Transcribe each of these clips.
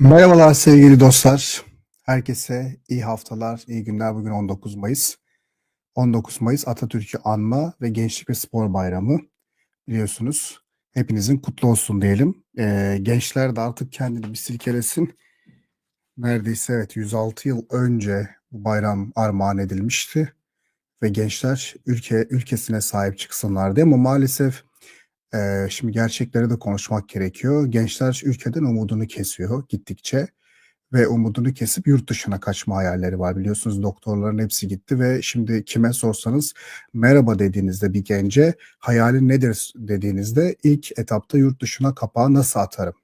Merhabalar sevgili dostlar. Herkese iyi haftalar, iyi günler. Bugün 19 Mayıs. 19 Mayıs Atatürk'ü anma ve Gençlik ve Spor Bayramı biliyorsunuz. Hepinizin kutlu olsun diyelim. Ee, gençler de artık kendini bir silkelesin. Neredeyse evet 106 yıl önce bu bayram armağan edilmişti. Ve gençler ülke ülkesine sahip çıksınlardı ama maalesef e, şimdi gerçekleri de konuşmak gerekiyor. Gençler ülkeden umudunu kesiyor gittikçe ve umudunu kesip yurt dışına kaçma hayalleri var. Biliyorsunuz doktorların hepsi gitti ve şimdi kime sorsanız merhaba dediğinizde bir gence hayalin nedir dediğinizde ilk etapta yurt dışına kapağı nasıl atarım?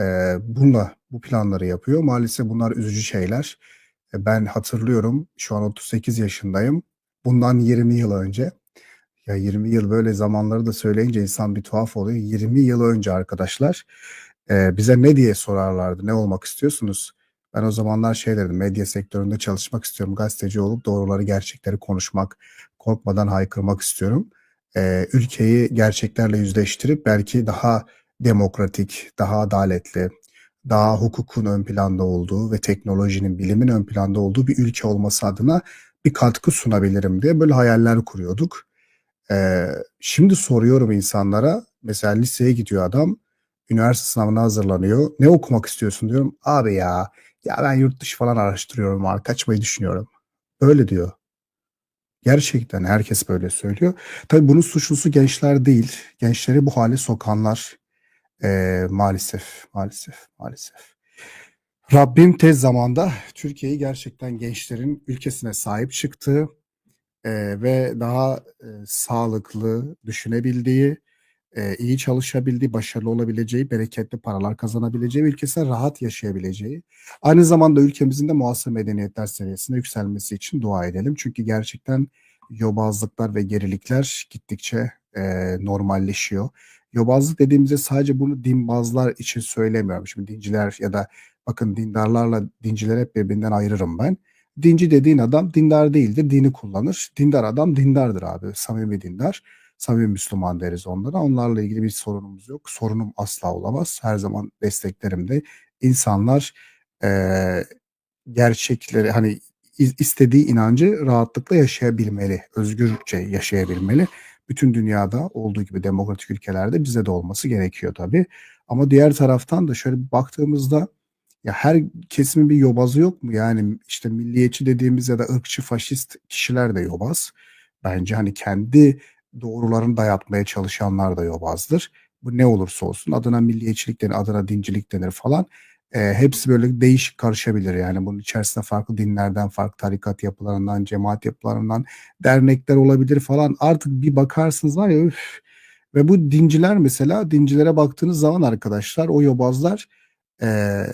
Ee, bununla bu planları yapıyor. Maalesef bunlar üzücü şeyler. E, Ben hatırlıyorum şu an 38 yaşındayım. Bundan 20 yıl önce ya 20 yıl böyle zamanları da söyleyince insan bir tuhaf oluyor. 20 yıl önce arkadaşlar e, bize ne diye sorarlardı, ne olmak istiyorsunuz? Ben o zamanlar şey derdim, medya sektöründe çalışmak istiyorum, gazeteci olup doğruları, gerçekleri konuşmak, korkmadan haykırmak istiyorum. E, ülkeyi gerçeklerle yüzleştirip belki daha demokratik, daha adaletli, daha hukukun ön planda olduğu ve teknolojinin, bilimin ön planda olduğu bir ülke olması adına bir katkı sunabilirim diye böyle hayaller kuruyorduk. Ee, şimdi soruyorum insanlara, mesela liseye gidiyor adam, üniversite sınavına hazırlanıyor. Ne okumak istiyorsun diyorum. Abi ya, ya ben yurt dışı falan araştırıyorum var, kaçmayı düşünüyorum. Öyle diyor. Gerçekten herkes böyle söylüyor. Tabii bunun suçlusu gençler değil. Gençleri bu hale sokanlar ee, maalesef, maalesef, maalesef. Rabbim tez zamanda Türkiye'yi gerçekten gençlerin ülkesine sahip çıktığı Eee, ve daha, eee, sağlıklı düşünebildiği, eee, iyi çalışabildiği, başarılı olabileceği, bereketli paralar kazanabileceği ve ülkesinde rahat yaşayabileceği, aynı zamanda ülkemizin de muhasır medeniyetler seviyesine yükselmesi için dua edelim. Çünkü gerçekten yobazlıklar ve gerilikler gittikçe, eee, normalleşiyor. Yobazlık dediğimizde sadece bunu dinbazlar için söylemiyorum. Şimdi dinciler ya da bakın dindarlarla dincileri hep birbirinden ayırırım ben. Dinci dediğin adam dindar değildir, dini kullanır. Dindar adam dindardır abi, samimi dindar. Samimi Müslüman deriz onlara. Onlarla ilgili bir sorunumuz yok. Sorunum asla olamaz. Her zaman desteklerim de. İnsanlar eee, gerçekleri hani is- istediği inancı rahatlıkla yaşayabilmeli, özgürce yaşayabilmeli. Bütün dünyada olduğu gibi demokratik ülkelerde bize de olması gerekiyor tabii. Ama diğer taraftan da şöyle bir baktığımızda ya her kesimin bir yobazı yok mu? Yani işte milliyetçi dediğimiz ya da ırkçı faşist kişiler de yobaz. Bence hani kendi doğrularını dayatmaya çalışanlar da yobazdır. Bu ne olursa olsun adına milliyetçilik denir, adına dincilik denir falan. Eee, hepsi böyle değişik karışabilir yani bunun içerisinde farklı dinlerden, farklı tarikat yapılarından, cemaat yapılarından, dernekler olabilir falan. Artık bir bakarsınız var ya üf. Ve bu dinciler mesela dincilere baktığınız zaman arkadaşlar o yobazlar eee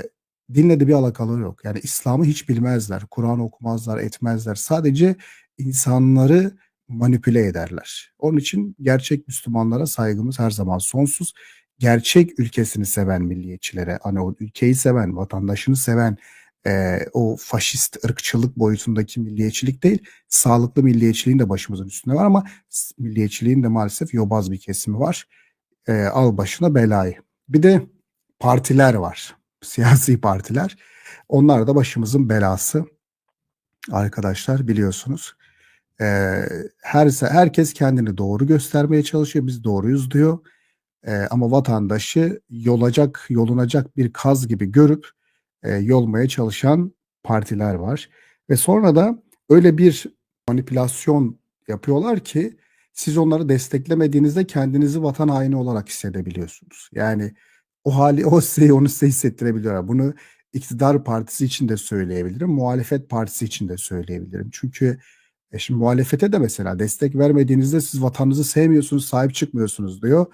dinle bir alakaları yok. Yani İslam'ı hiç bilmezler. Kur'an okumazlar, etmezler. Sadece insanları manipüle ederler. Onun için gerçek Müslümanlara saygımız her zaman sonsuz. Gerçek ülkesini seven milliyetçilere, hani o ülkeyi seven, vatandaşını seven, eee, o faşist ırkçılık boyutundaki milliyetçilik değil, sağlıklı milliyetçiliğin de başımızın üstünde var ama milliyetçiliğin de maalesef yobaz bir kesimi var. Eee, al başına belayı. Bir de partiler var. Siyasi partiler. Onlar da başımızın belası. Arkadaşlar biliyorsunuz. Eee, her herkes kendini doğru göstermeye çalışıyor. Biz doğruyuz diyor. Eee, ama vatandaşı yolacak, yolunacak bir kaz gibi görüp eee, yolmaya çalışan partiler var. Ve sonra da öyle bir manipülasyon yapıyorlar ki siz onları desteklemediğinizde kendinizi vatan haini olarak hissedebiliyorsunuz. Yani o hali o size onu size hissettirebiliyorlar. Bunu iktidar partisi için de söyleyebilirim, muhalefet partisi için de söyleyebilirim. Çünkü e şimdi muhalefete de mesela destek vermediğinizde siz vatanınızı sevmiyorsunuz, sahip çıkmıyorsunuz diyor.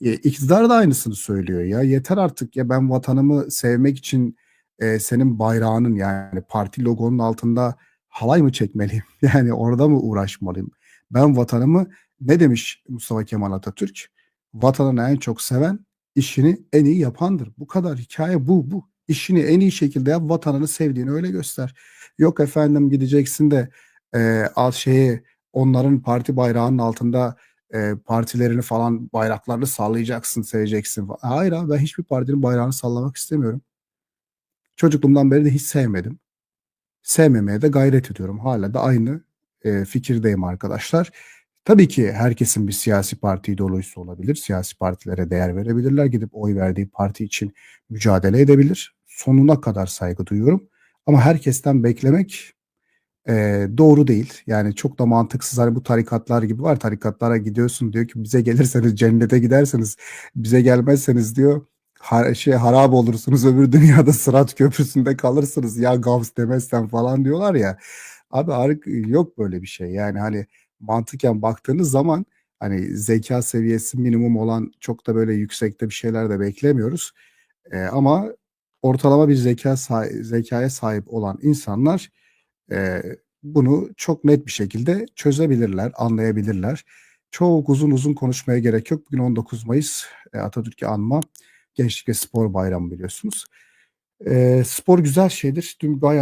E, iktidar da aynısını söylüyor ya. Yeter artık ya ben vatanımı sevmek için e, senin bayrağının yani parti logonun altında halay mı çekmeliyim? Yani orada mı uğraşmalıyım? Ben vatanımı ne demiş Mustafa Kemal Atatürk? Vatanını en çok seven işini en iyi yapandır. Bu kadar hikaye bu bu. İşini en iyi şekilde yap, vatanını sevdiğini öyle göster. Yok efendim gideceksin de eee al şeyi onların parti bayrağının altında eee, partilerini falan bayraklarını sallayacaksın, seveceksin. Hayır abi ben hiçbir partinin bayrağını sallamak istemiyorum. Çocukluğumdan beri de hiç sevmedim. Sevmemeye de gayret ediyorum. Hâlâ da aynı, eee, fikirdeyim arkadaşlar. Tabii ki herkesin bir siyasi parti ideolojisi olabilir. Siyasi partilere değer verebilirler. Gidip oy verdiği parti için mücadele edebilir. Sonuna kadar saygı duyuyorum ama herkesten beklemek, eee, doğru değil. Yani çok da mantıksız. Hani bu tarikatlar gibi var. Tarikatlara gidiyorsun diyor ki bize gelirseniz cennete gidersiniz. Bize gelmezseniz diyor ha şey harap olursunuz. Öbür dünyada Sırat Köprüsü'nde kalırsınız. Ya Gavs demezsen falan diyorlar ya. Abi yok böyle bir şey. Yani hani mantıken baktığınız zaman hani zekâ seviyesi minimum olan çok da böyle yüksekte bir şeyler de beklemiyoruz. Eee, ama ortalama bir zekâ sahi zekâya sahip olan insanlar, eee, bunu çok net bir şekilde çözebilirler, anlayabilirler. Çok uzun uzun konuşmaya gerek yok. Bugün 19 Mayıs, eee, Atatürk'ü anma Gençlik ve Spor Bayramı biliyorsunuz. Eee, spor güzel şeydir. Dün bayağı